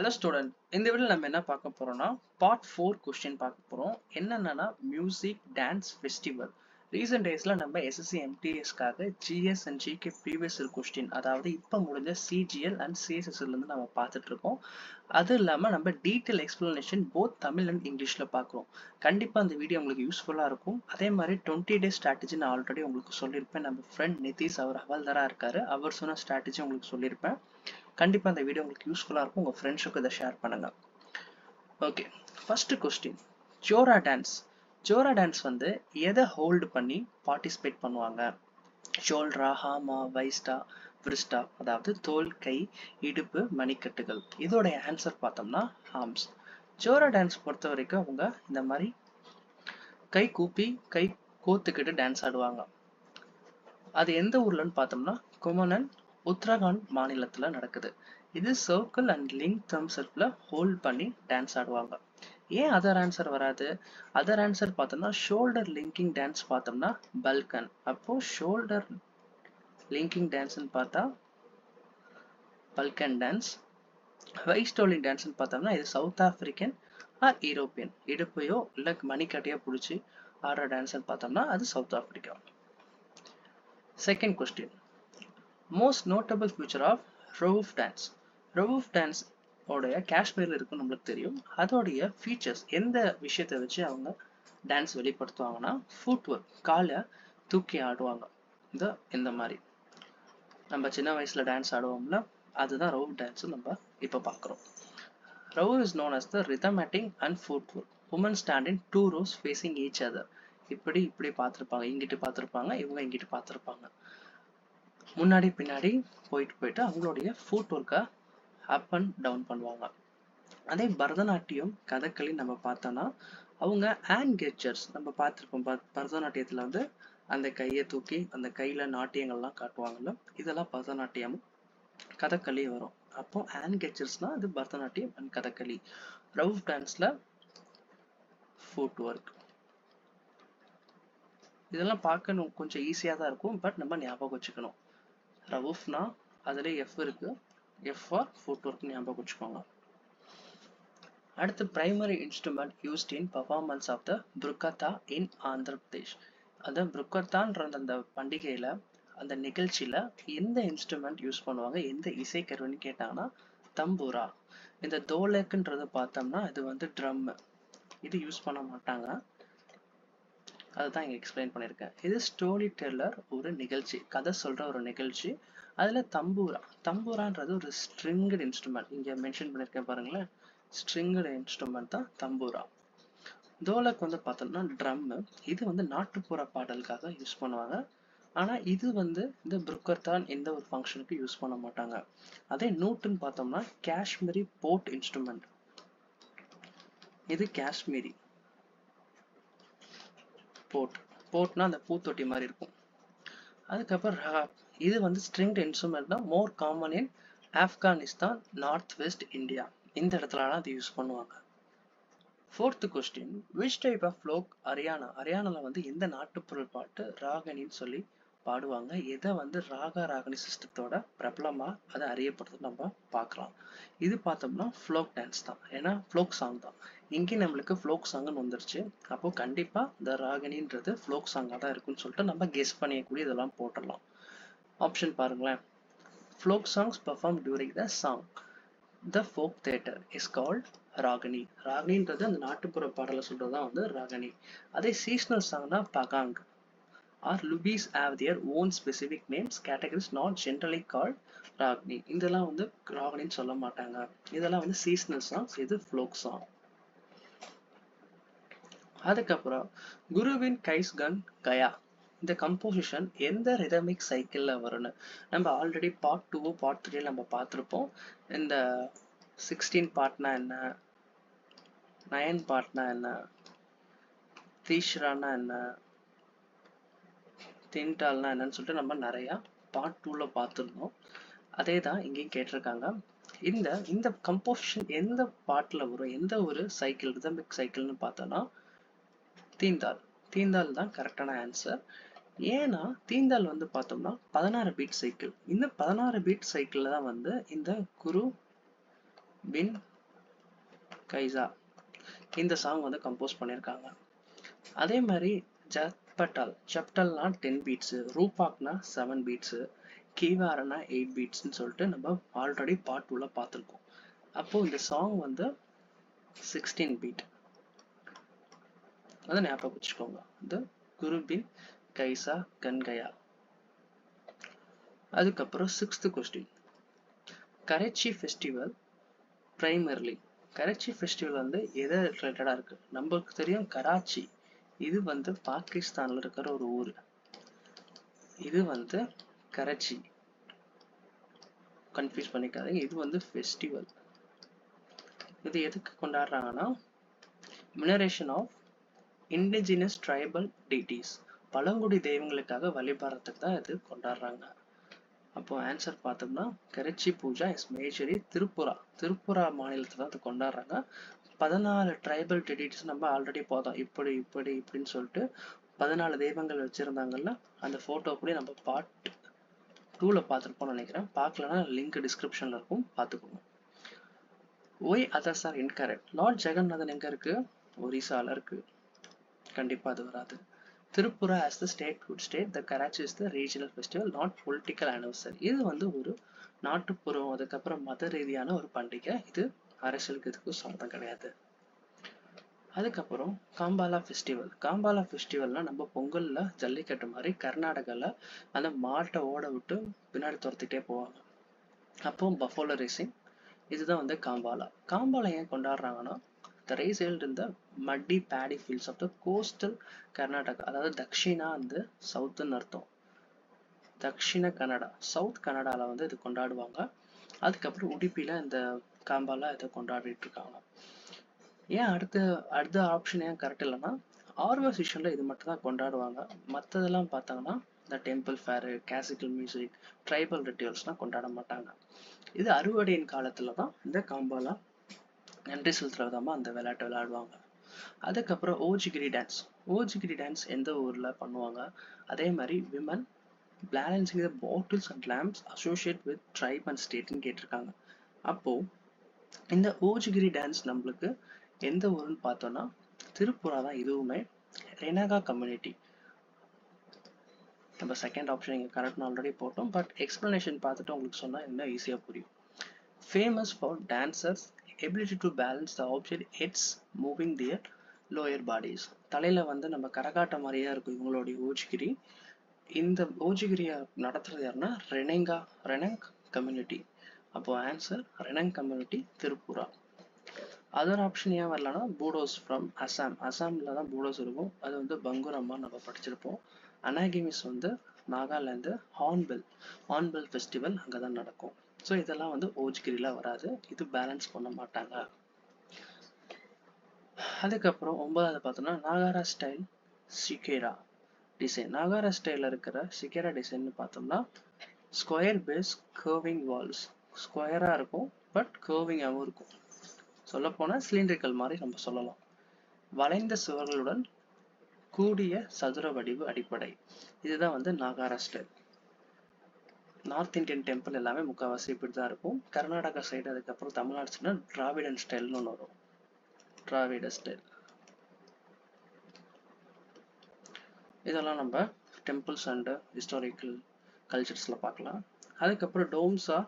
Hello student இந்த video நம்ம என்ன பார்க்க போறோம்னா பார்ட் ஃபோர் கொஸ்டின் பார்க்க போறோம். என்னென்னா மியூசிக் டான்ஸ் ஃபெஸ்டிவல் ரீசெண்ட் டேஸில் நம்ம SSC எம்டிஎஸ்க்காக GS and GK previous question அதாவது இப்போ முடிஞ்ச சிஜிஎல் அண்ட் சிஎஸ்எஸ்ல இருந்து நம்ம பார்த்துட்டு இருக்கோம் அது இல்லாமல் நம்ம detail explanation both Tamil and இங்கிலீஷில் பார்க்குறோம். கண்டிப்பாக அந்த வீடியோ உங்களுக்கு யூஸ்ஃபுல்லாக இருக்கும். அதே மாதிரி டுவெண்ட்டி டேஸ் ஸ்ட்ராட்டஜி நான் ஆல்ரெடி உங்களுக்கு சொல்லியிருப்பேன். நம்ம ஃப்ரெண்ட் நிதிஷ் அவர் ஹவல்தாராக இருக்கார். அவர் சொன்ன ஸ்ட்ராட்டஜி உங்களுக்கு சொல்லியிருப்பேன். கண்டிப்பாக அந்த வீடியோ உங்களுக்கு யூஸ்ஃபுல்லாக இருக்கும். உங்கள் ஃப்ரெண்ட்ஸுக்கு இதை ஷேர் பண்ணுங்கள் okay first question Jhora dance Jhora dance வந்து எதை ஹோல்டு பண்ணி பார்ட்டிசிபேட் பண்ணுவாங்க? ஷோல்ட்ரா ஹாமா வைஸ்டா விரிஸ்டா அதாவது தோல் கை இடுப்பு மணிக்கட்டுகள். இதோடைய ஆன்சர் பார்த்தோம்னா ஹார்ம்ஸ் ஜோரா டான்ஸ் பொறுத்த வரைக்கும் அவங்க இந்த மாதிரி கை கூப்பி கை கோத்துக்கிட்டு டான்ஸ் ஆடுவாங்க. அது எந்த ஊர்லன்னு பார்த்தோம்னா குமணன் உத்தரகாண்ட் மாநிலத்தில் நடக்குது. இது சர்க்கிள் அண்ட் லிங்க் தம் செல்ஃப்ல ஹோல்ட் பண்ணி டான்ஸ் ஆடுவாங்க. ஏன் அதர் ஆன்சர் வராது? அதர் ஆன்சர் பார்த்தோம்னா ஷோல்டர் லிங்கிங் டான்ஸ் பார்த்தோம்னா பல்கன் அப்போ ஷோல்டர் லிங்கிங் டான்ஸ்னு பார்த்தா பல்கன் டான்ஸ் வைஸ்டோலிங் டான்ஸ்னு பார்த்தோம்னா இது சவுத் ஆப்பிரிக்கன் ஆர் யூரோப்பியன் இடுப்பையோ இல்லை மணிக்கட்டையோ பிடிச்சி ஆடுற டான்ஸ்னு பார்த்தோம்னா அது south africa second question most notable feature of Rouf dance Rouf dance உடைய காஷ்மீரில் இருக்கும் நம்மளுக்கு தெரியும். அதோடைய ஃபீச்சர்ஸ் எந்த விஷயத்தை வச்சு அவங்க டான்ஸ் வெளிப்படுத்துவாங்கன்னா ஃபுட் ஒர்க் காலை தூக்கி ஆடுவாங்க. இந்த இந்த மாதிரி. நம்ம சின்ன வயசுல டான்ஸ் ஆடுவோம்ல அதுதான் ரவு டான்ஸ் நம்ம இப்போ பார்க்குறோம் Rouf is known as the ரிதமேட்டிங் and foot work women stand in two rows facing each other இப்படி இப்படி பார்த்துருப்பாங்க. இங்கிட்டு பார்த்துருப்பாங்க இவங்க இங்கிட்டு பார்த்துருப்பாங்க. முன்னாடி பின்னாடி போயிட்டு போயிட்டு அவங்களுடைய ஃபுட் ஒர்க்கை அப் அண்ட் டவுன் பண்ணுவாங்க. அதே பரதநாட்டியம் கதகளி நம்ம பார்த்தோம்னா அவங்க ஹேண்ட் கெச்சர்ஸ் நம்ம பார்த்துருப்போம். பரதநாட்டியத்தில் வந்து அந்த கையை தூக்கி அந்த கையில் நாட்டியங்கள்லாம் காட்டுவாங்கல்ல இதெல்லாம் பரதநாட்டியம் கதகளி வரும். அப்போ ஹேண்ட் கெச்சர்ஸ்னால் அது பரதநாட்டியம் அண்ட் கதகளி ரவுஃப் டான்ஸில் ஃபுட் ஒர்க் இதெல்லாம் பார்க்கணும் கொஞ்சம் ஈஸியாக தான் இருக்கும் பட் நம்ம ஞாபகம் வச்சுக்கணும். ரவுஃப்னா அதில் எஃப் இருக்கு. எஃப் ஆர் ஃபுட் ஒர்க் ஞாபகம் வச்சுக்கோங்க. அடுத்து primary instrument used in performance of the Burrakatha in Andhra Pradesh அந்த புருக்கத்தான்ற அந்த பண்டிகையில அந்த நிகழ்ச்சியில எந்த இன்ஸ்ட்ருமெண்ட் யூஸ் பண்ணுவாங்க எந்த இசைக்கருவின்னு கேட்டாங்கன்னா தம்பூரா. இந்த தோலக்குன்றது பார்த்தோம்னா இது வந்து ட்ரம் இது யூஸ் பண்ண மாட்டாங்க. அதுதான் இங்க எக்ஸ்பிளைன் பண்ணியிருக்கேன். இது ஸ்டோரி டெல்லர் ஒரு நிகழ்ச்சி கதை சொல்ற ஒரு நிகழ்ச்சி. அதுல தம்பூரா. தம்பூரான்றது ஒரு ஸ்ட்ரிங்கட் இன்ஸ்ட்ருமெண்ட் இங்க மென்ஷன் பண்ணியிருக்கேன் பாருங்களேன். ஸ்ட்ரிங்கட் இன்ஸ்ட்ருமெண்ட் தான் தம்பூரா. தோலக் வந்து பார்த்தோம்னா ட்ரம் இது வந்து நாட்டுப்புற பாடலுக்காக யூஸ் பண்ணுவாங்க. ஆனா இது வந்து இந்த புருக்கர்தான் எந்த ஒரு ஃபங்க்ஷனுக்கு யூஸ் பண்ண மாட்டாங்க. அதே நூட்டுன்னு பார்த்தோம்னா காஷ்மீரி போர்ட் இன்ஸ்ட்ருமெண்ட் இது காஷ்மீரி போர்ட் போர்ட்னா அந்த பூத்தொட்டி மாதிரி இருக்கும். அதுக்கப்புறம் ரகாப் இது வந்து ஸ்ட்ரிங் இன்ஸ்ட்ருமெண்ட் தான். More common in Afghanistan north west India இந்த இடத்துலலாம் அது யூஸ் பண்ணுவாங்க. Fourth question which type of folk Haryana ஹரியானாவில் வந்து எந்த நாட்டுப்புற பாட்டு ராகனின்னு சொல்லி பாடுவாங்க. எதை வந்து ராகா ராகனி சிஸ்டத்தோட பிரபலமாக அதை அறியப்படுறது நம்ம பார்க்கலாம். இது பார்த்தோம்னா ஃப்ளோக் டான்ஸ் தான். ஏன்னா ஃப்ளோக் சாங் தான். இங்கேயும் நம்மளுக்கு ஃப்ளோக் சாங்னு வந்துருச்சு. அப்போ கண்டிப்பாக இந்த ராகணின்றது ஃப்ளோக் சாங்காக தான் இருக்குன்னு சொல்லிட்டு நம்ம கெஸ் பண்ணியக்கூடிய இதெல்லாம் போட்டுடலாம். ஆப்ஷன் பாருங்களேன். Folk songs perform during the song the folk theatre is called Ragini ராகினின்றது அந்த நாட்டுப்புற பாடலை சொல்றது தான் வந்து ராகினி அதே சீசனல் சாங்னா பகாங் R லுபீஸ் have their own specific names categories not generally called Ragini இதெல்லாம் வந்து ராகினின்னு சொல்ல மாட்டாங்க. இதெல்லாம் வந்து சீசனல் சாங்ஸ் இது ஃப்ளோக் சாங் அதுக்கப்புறம் குருவின் கைஸ் கன் கயா. இந்த கம்போசிஷன் எந்த ரிதமிக் சைக்கிள்ல வரும்னு. நம்ம already part two part three நம்ம பார்த்துருப்போம். இந்த சிக்ஸ்டீன் பார்ட்னா என்ன? நயன் பார்ட்னா என்ன? தீஷ்ரானா என்ன? தின்டால்னா என்னன்னு சொல்லிட்டு நம்ம நிறையா பார்ட் டூல பார்த்துருந்தோம். அதே தான் இங்கேயும் கேட்டிருக்காங்க. இந்த இந்த கம்போசிஷன் எந்த பாட்டில் வரும்? எந்த ஒரு சைக்கிள் ரிதமிக் சைக்கிள்னு பார்த்தோன்னா தீந்தால் தீந்தால் தான் கரெக்டான ஆன்சர் ஏன்னா தீந்தால் வந்து பார்த்தோம்னா பதினாறு பீட் சைக்கிள் இந்த பதினாறு பீட் சைக்கிளில் தான் வந்து இந்த குரு பின் கைசா இந்த சாங் வந்து கம்போஸ் பண்ணியிருக்காங்க. அதே மாதிரி ஜப்பட்டால். ஜப்டல்னா டென் பீட்ஸு ரூபாக்னா செவன் பீட்ஸு கீவாரனா எயிட் பீட்ஸ்னு சொல்லிட்டு நம்ம ஆல்ரெடி பார்ட் உள்ள பார்த்துருக்கோம். அப்போ இந்த சாங் வந்து சிக்ஸ்டீன் பீட் அதை ஞாபகம் வச்சுக்கோங்க இந்த குருபின் கைசா கன்கயா. அதுக்கப்புறம் sixth question Kharchi festival primarily Kharchi festival வந்து எதை ரிலேட்டடாக இருக்கு? நம்மளுக்கு தெரியும் கராச்சி. இது வந்து பாகிஸ்தான்ல இருக்கிற ஒரு ஊர். இது வந்து கராச்சி. கன்ஃபியூஸ் பண்ணிக்காதீங்க. இது வந்து ஃபெஸ்டிவல் இது எதுக்கு கொண்டாடுறாங்கன்னா veneration of indigenous tribal deities பழங்குடி தெய்வங்களுக்காக வழிபடுறதுக்கு தான் இது கொண்டாடுறாங்க. அப்போ ஆன்சர் பார்த்தோம்னா கரைச்சி பூஜா இஸ் மேஜரி திருப்புரா. திருப்புரா மாநிலத்தில் தான் இது கொண்டாடுறாங்க. பதினாலு ட்ரைபல் டெடிட்ஸ் நம்ம ஆல்ரெடி போதும் இப்படி இப்படி இப்படின்னு சொல்லிட்டு பதினாலு தெய்வங்கள் வச்சுருந்தாங்கல்ல அந்த ஃபோட்டோ கூட நம்ம பார்ட் டூவில் பார்த்துருப்போம்னு நினைக்கிறேன். பார்க்கலன்னா லிங்க் டிஸ்கிரிப்ஷனில் இருக்கும். பார்த்துக்கோங்க. Why others are incorrect lord Jagannath எங்கே இருக்குது ஒரிசாவில் இருக்குது கண்டிப்பாக அது வராது. Tripura as the state good state the Kharchi is the regional festival not political anniversary இது வந்து ஒரு நாட்டுப்புறம் அதுக்கப்புறம் மத ரீதியான ஒரு பண்டிகை. இது அரசியலுக்கு இதுக்கு சொந்தம் கிடையாது. அதுக்கப்புறம் காம்பாலா ஃபெஸ்டிவல் காம்பாலா ஃபெஸ்டிவல்னா நம்ம பொங்கல்ல ஜல்லிக்கட்டு மாதிரி கர்நாடகாவில் அந்த மாட்டை ஓட விட்டு பின்னாடி துரத்திட்டே போவாங்க. அப்போ பஃபோலோ ரேசிங் இதுதான் வந்து காம்பாலா. காம்பாலா ஏன் கொண்டாடுறாங்கன்னா த ரேஸ் ஹெல்ட் இந்த muddy paddy fields of the coastal Karnataka அதாவது தக்ஷிணா வந்து சவுத்துன்னு அர்த்தம். தக்ஷிண கன்னடா சவுத் கனடால வந்து இது கொண்டாடுவாங்க. அதுக்கப்புறம் உடுப்பில இந்த காம்பாலா இதை கொண்டாடிட்டு இருக்காங்க ஏன் அடுத்த அடுத்த ஆப்ஷன் ஏன் கரெக்ட் இல்லைன்னா ஆர்வ செஷன்ல இது மட்டும் தான் கொண்டாடுவாங்க. மற்றதெல்லாம் பார்த்தாங்கன்னா இந்த temple fair classical music tribal ரிச்சுவல்ஸ்லாம் கொண்டாட மாட்டாங்க. இது அறுவடையின் காலத்துல தான் இந்த காம்பாலா நன்றி செலுத்துற விதமாக அந்த விளையாட்டு விளையாடுவாங்க. அதுக்கப்புறம் ஓஜிகிரி டான்ஸ் ஓஜிகிரி டான்ஸ் எந்த ஊரில் பண்ணுவாங்க? அதே மாதிரி women balancing the bottles and lamps associate with tribe and ஸ்டேட்னு கேட்டிருக்காங்க. அப்போது இந்த ஓஜிகிரி டான்ஸ் நம்மளுக்கு எந்த ஊருன்னு பார்த்தோம்னா திருப்புரா தான் இதுவுமே ரெனகா கம்யூனிட்டி நம்ம செகண்ட் ஆப்ஷன் இங்கே கரெக்ட்னு ஆல்ரெடி போட்டோம். பட் எக்ஸ்பிளனேஷன் பார்த்துட்டு உங்களுக்கு சொன்னால் இன்னும் ஈஸியாக புரியும். Famous for dancers ability to balance the object heads moving their lower bodies தலையில் வந்து நம்ம கரகாட்ட மாதிரியே இருக்கும் இவங்களுடைய ஓஜிகிரி. இந்த ஓஜிகிரியை நடத்துறது யாருன்னா ரெனங்கா ரெனங் கம்யூனிட்டி. அப்போ answer Reang community Tripura. Other option ஏன் வரலன்னா பூடோஸ் ஃப்ரம் அசாம் அசாமில் தான் பூடோஸ் இருக்கும். அது வந்து பங்குரம்மா நம்ம படிச்சிருப்போம். அனாகிமிஸ் வந்து நாகாலாந்து ஹார்ன்பில் ஹார்ன்பில் ஃபெஸ்டிவல் அங்கே தான் நடக்கும். ஸோ இதெல்லாம் வந்து ஓஜ்கிரியில் வராது. இது பேலன்ஸ் பண்ண மாட்டாங்க. அதுக்கப்புறம் ஒன்பதாவது பார்த்தோம்னா நாகாரா ஸ்டைல் சிகேரா டிசைன் நாகாரா ஸ்டைலில் இருக்கிற சிகேரா டிசைன்னு பார்த்தோம்னா ஸ்கொயர் பேஸ் கர்விங் வால்ஸ் ஸ்கொயராக இருக்கும் பட் கர்விங்காகவும் இருக்கும். சொல்லப்போனால் சிலிண்ட்ரிக்கல் மாதிரி நம்ம சொல்லலாம். வளைந்த சுவர்களுடன் கூடிய சதுர வடிவு அடிப்படை. இதுதான் வந்து Nagara style north Indian temple எல்லாமே முக்கால்வாசி இப்படி தான் இருக்கும். கர்நாடகா சைடு அதுக்கப்புறம் தமிழ்நாடு சைடு டிராவிடன் ஸ்டைல்னு ஒன்று வரும். டிராவிட ஸ்டைல் இதெல்லாம் நம்ம டெம்பிள்ஸ் அண்டு ஹிஸ்டாரிக்கல் கல்ச்சர்ஸில் பார்க்கலாம். அதுக்கப்புறம் domes are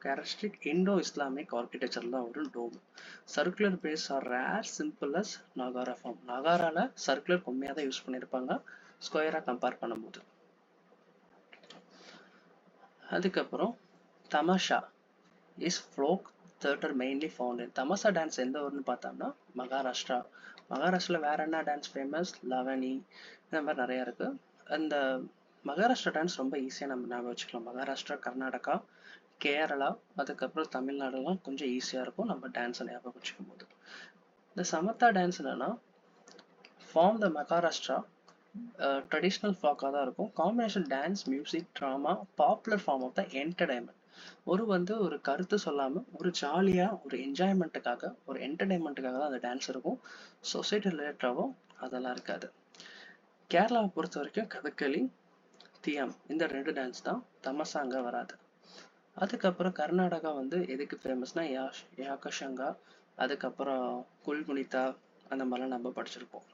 characteristic Indo Islamic architecture தான் வரும் dome circular base are rare simple as Nagara form நாகாரால circular கம்மியாக தான் யூஸ் பண்ணியிருப்பாங்க ஸ்கொயராக கம்பேர் பண்ணும்போது. அதுக்கப்புறம் Tamasha. Is folk theatre mainly found Tamasha dance எந்த ஊர்னு பார்த்தோம்னா மகாராஷ்டிரா. மகாராஷ்டிராவில் வேற என்ன டான்ஸ் ஃபேமஸ் லவனி இந்த மாதிரி நிறையா இருக்கு. அந்த மகாராஷ்டிரா டான்ஸ் ரொம்ப ஈஸியாக நம்ம ஞாபகம் வச்சுக்கலாம். மகாராஷ்டிரா கர்நாடகா கேரளா அதுக்கப்புறம் தமிழ்நாடுலாம் கொஞ்சம் ஈஸியாக இருக்கும் நம்ம டான்ஸை ஞாபகம் வச்சுக்கும் போது இந்த சமத்தா டான்ஸ் என்னன்னா ஃபார்ம் த மகாராஷ்டிரா ட்ரெடிஷ்னல் ஃபாக்காக தான் இருக்கும். Combination dance music drama popular form of the entertainment ஒரு வந்து ஒரு கருத்து சொல்லாமல் ஒரு ஜாலியாக ஒரு என்ஜாய்மெண்ட்டுக்காக ஒரு என்டர்டைன்மெண்ட்டுக்காக தான் அந்த டான்ஸ் இருக்கும். சொசைட்டி ரிலேட்டடாகவும் அதெல்லாம் இருக்காது. கேரளாவை பொறுத்த வரைக்கும் கதகளி தியம் இந்த ரெண்டு டான்ஸ் தான் தமசாங்க வராது. அதுக்கப்புறம் கர்நாடகா வந்து எதுக்கு ஃபேமஸ்னா யாஷ் யாக்கஷங்கா அதுக்கப்புறம் குல்குனிதா அந்த மாதிரிலாம் நம்ம படிச்சிருப்போம்.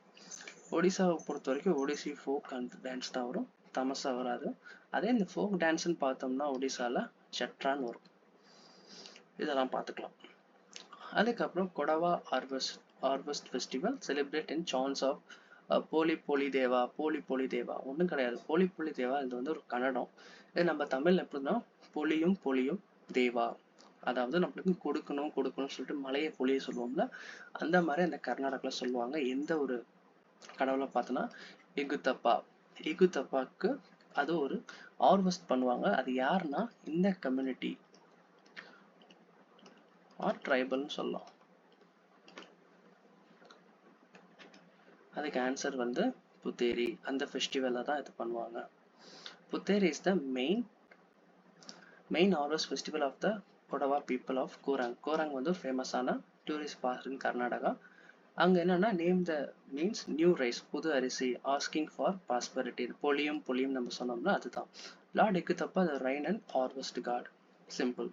ஒடிசாவை பொறுத்த வரைக்கும் ஒடிசி ஃபோக் அண்ட் டான்ஸ் தான் வரும். தமசா வராது. அதே இந்த ஃபோக் டான்ஸ்னு பார்த்தோம்னா ஒடிசால சட்ரான் வரும். இதெல்லாம் பார்த்துக்கலாம். அதுக்கப்புறம் Kodava harvest harvest festival celebrate in chance of Poli Poli Deva போலி போலி தேவா ஒன்றும் கிடையாது. போலி போலி தேவா இது வந்து ஒரு கன்னடம். இது நம்ம தமிழ்ல எப்படின்னா பொலியும் பொலியும் தேவா. அதாவது நம்மளுக்கு கொடுக்கணும் கொடுக்கணும்னு சொல்லிட்டு மலையை பொழிய சொல்லுவோம்ல அந்த மாதிரி அந்த கர்நாடகாவில் சொல்லுவாங்க. எந்த ஒரு கடவுளை பார்த்தோன்னா இகுத்தப்பா இகுத்தப்பாக்கு அது ஒரு ஆர்வஸ்ட் பண்ணுவாங்க. அது யாருன்னா இந்த கம்யூனிட்டி ஆர் ட்ரைபல்னு சொல்லலாம். அதுக்கு ஆன்சர் வந்து புத்தேரி. அந்த ஃபெஸ்டிவலில் தான் இது பண்ணுவாங்க. Puthari is the main main harvest festival of the Kodava people of Coorg Coorg வந்து ஃபேமஸான டூரிஸ்ட் பார்க் இன் கர்நாடகா அங்கே என்னன்னா name the means new rice புது அரிசி ஆஸ்கிங் ஃபார் பாஸ்பரிட்டி பொலியும் பொலியும் நம்ம சொன்னோம்னா அதுதான். லார்ட் எக்குத்தப்பா அது rain and harvest god simple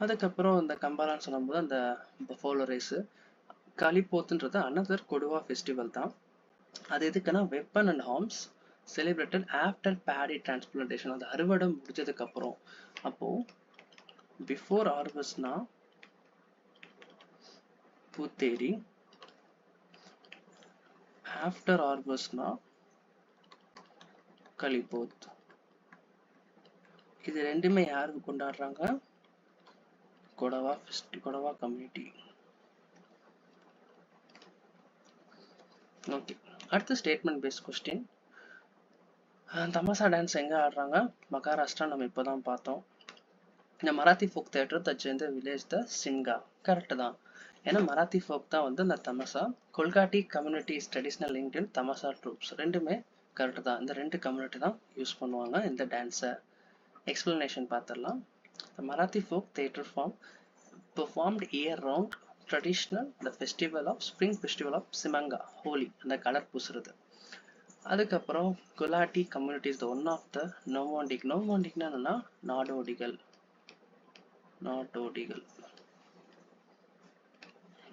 அதுக்கப்புறம் இந்த கம்பாலான்னு சொல்லும்போது அந்த பஃபோலோ ரைஸு களிப்போத்துன்றது அனதர் கொடுவா ஃபெஸ்டிவல் தான். அது எதுக்குன்னா weapon and arms celebrated after paddy transplantation அந்த அறுவடை முடிஞ்சதுக்கு அப்புறம் அப்போ பிஃபோர் ஹார்வெஸ்ட்னா பூத்தேரி. ஆஃப்டர் ஆர்பஸ்னா கலிபோத் இது ரெண்டுமே யாருக்கு கொண்டாடுறாங்க? Kodava festival Kodava community okay அடுத்த statement based question Tamasha dance எங்கே ஆடுறாங்க? மகாராஷ்டிரா நம்ம இப்போ தான் பார்த்தோம். இந்த மராத்தி ஃபோக் தேட்டர் தச்சு வில்லேஜ் த சிங்கா கரெக்டு தான். ஏன்னா மராத்தி ஃபோக் தான் வந்து இந்த Tamasha Kolhati communities traditional linked in Tamasha troupes ரெண்டுமே கரெக்டு தான். இந்த ரெண்டு கம்யூனிட்டி தான் யூஸ் பண்ணுவாங்க. இந்த டான்ஸை எக்ஸ்பிளனேஷன் பார்த்துடலாம் The Marathi folk theatre form performed year round traditional the festival of spring festival of Simanga Holi அந்த கலர் பூசுறது. அதுக்கப்புறம் Kolhati communities the one of the nomadic நோமாண்டிக்னா என்னன்னா நாடோடிகள். நாடோடிகள்.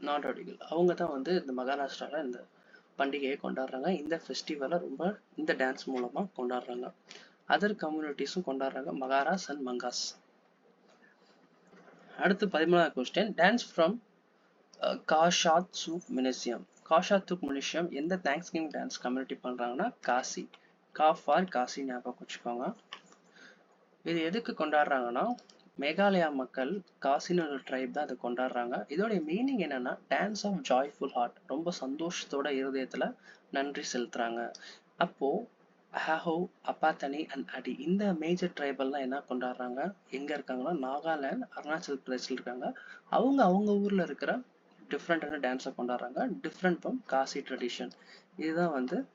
நாடோடிகள் அவங்க தான் வந்து இந்த மகாராஷ்டிராவில் இந்த பண்டிகையை கொண்டாடுறாங்க. இந்த ஃபெஸ்டிவலை ரொம்ப இந்த டான்ஸ் மூலமா கொண்டாடுறாங்க. அதர் கம்யூனிட்டிஸும் கொண்டாடுறாங்க. மகாராஸ் அண்ட் மங்காஸ் அடுத்து பதிமூணாவது கொஸ்டின் டான்ஸ் ஃப்ரம் காஷாத் சூப் மினிசியம் காஷாத் தூக் மினிசியம் எந்த தேங்க்ஸ் கிங் டான்ஸ் கம்யூனிட்டி பண்றாங்கன்னா காசி காஃபார் காசி ஞாபகம் வச்சுக்கோங்க. இது எதுக்கு கொண்டாடுறாங்கன்னா மேகாலயா மக்கள் காசின்னு ஒரு ட்ரைப் தான் அதை கொண்டாடுறாங்க. இதோடைய மீனிங் என்னன்னா டான்ஸ் ஆஃப் ஜாய்ஃபுல் ஹார்ட் ரொம்ப சந்தோஷத்தோட இருதயத்துல நன்றி செலுத்துறாங்க. அப்போ ஹாஹோ அப்பாத்தனி அண்ட் அடி இந்த மேஜர் ட்ரைபல்லாம் என்ன கொண்டாடுறாங்க? எங்க இருக்காங்கன்னா நாகாலாந்து அருணாச்சல் பிரதேசில் இருக்காங்க. அவங்க அவங்க ஊர்ல இருக்கிற டிஃப்ரெண்டான டான்ஸை கொண்டாடுறாங்க. டிஃப்ரெண்ட் ஃப்ரம் காசி ட்ரெடிஷன் இதுதான் வந்து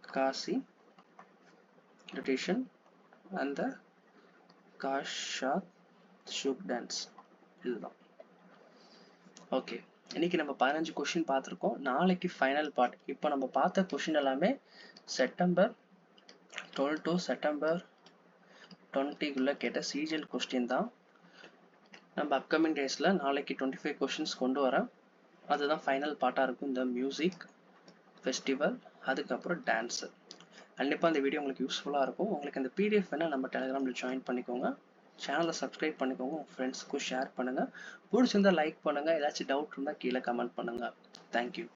காசி ட்ரெடிஷன் அந்த காஷாத் ஷூக் டான்ஸ் இதுதான். ஓகே இன்னைக்கு நம்ம பதினஞ்சு கொஷின் பார்த்துருக்கோம். நாளைக்கு ஃபைனல் பார்ட் இப்போ நம்ம பார்த்த கொஷின் எல்லாமே செப்டம்பர் டுவெல் டு செப்டம்பர் டுவெண்ட்டிக்குள்ளே கேட்ட சீஜியல் கொஸ்டின் தான். நம்ம அப்கமிங் டேஸில் நாளைக்கு டுவெண்ட்டி ஃபைவ் கொஷின்ஸ் கொண்டு வரேன் அதுதான் ஃபைனல் பார்ட்டாக இருக்கும். இந்த மியூசிக் ஃபெஸ்டிவல் அதுக்கப்புறம் டான்ஸு கண்டிப்பாக இந்த வீடியோ உங்களுக்கு யூஸ்ஃபுல்லாக இருக்கும். உங்களுக்கு இந்த பிடிஎஃப் வேணால் நம்ம டெலிகிராமில் ஜாயின் பண்ணிக்கோங்க. சேனலை சப்ஸ்கிரைப் பண்ணிக்கோங்க உங்கள் ஃப்ரெண்ட்ஸுக்கும் ஷேர் பண்ணுங்கள் பிடிச்சிருந்தா லைக் பண்ணுங்கள் ஏதாச்சும் டவுட் இருந்தால் கீழே கமெண்ட் பண்ணுங்கள் தேங்க்யூ